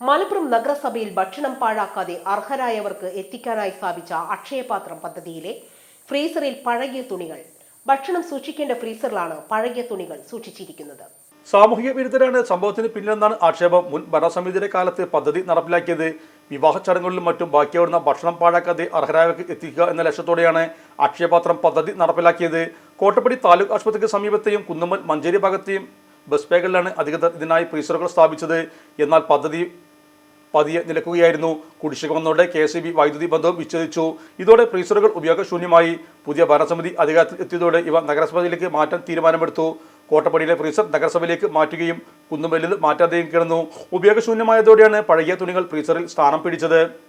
മലപ്പുറം നഗരസഭയിൽ ഭക്ഷണം പാഴാക്കാതെ അർഹരായവർക്ക് എത്തിക്കാനായി സ്ഥാപിച്ച അക്ഷയപാത്രം പദ്ധതിയിലെ ഫ്രീസറിൽ പഴകിയ തുണികൾ. ഭക്ഷണം സൂക്ഷിക്കേണ്ട ഫ്രീസറിലാണ് പഴകിയ തുണികൾ സൂക്ഷിച്ചിരിക്കുന്നത്. സാമൂഹിക വിരുദ്ധരാണ്. സംഭവത്തിന് പിന്നിലെന്നാണ് ആക്ഷേപം. മുൻ ഭരണസമിതിയുടെ കാലത്ത് പദ്ധതി നടപ്പിലാക്കിയത്. വിവാഹ ചടങ്ങുകളിലും മറ്റും ബാക്കിയാവുന്ന ഭക്ഷണം പാഴാക്കാതെ അർഹരായവർക്ക് എത്തിക്കുക എന്ന ലക്ഷ്യത്തോടെയാണ് അക്ഷയപാത്രം പദ്ധതി നടപ്പിലാക്കിയത്. കോട്ടപ്പടി താലൂക്ക് ആശുപത്രിക്ക് സമീപത്തെയും കുന്നുമ്മൽ മഞ്ചേരി ഭാഗത്തെയും ബസ് പേകളിലാണ് അധികൃതർ ഇതിനായി ഫ്രീസറുകൾ സ്ഥാപിച്ചത്. എന്നാൽ പദ്ധതി പതിയെ നിലക്കുകയായിരുന്നു. കുടിശ്ശിക വന്നതോടെ കെ എസ് ബി വൈദ്യുതി ബന്ധവും വിച്ഛേദിച്ചു. ഇതോടെ ഫ്രീസറുകൾ ഉപയോഗശൂന്യമായി. പുതിയ ഭരണസമിതി അധികാരത്തിൽ എത്തിയതോടെ ഇവ നഗരസഭയിലേക്ക് മാറ്റാൻ തീരുമാനമെടുത്തു. കോട്ടപ്പടിയിലെ ഫ്രീസർ നഗരസഭയിലേക്ക് മാറ്റുകയും കുന്നുമല്ലിൽ മാറ്റാതെയും കിടന്നു. ഉപയോഗശൂന്യമായതോടെയാണ് പഴകിയ തുണികൾ ഫ്രീസറിൽ സ്ഥാനം പിടിച്ചത്.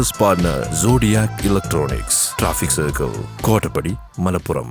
appliances partner Zodiac electronics traffic circle Kottappadi Malappuram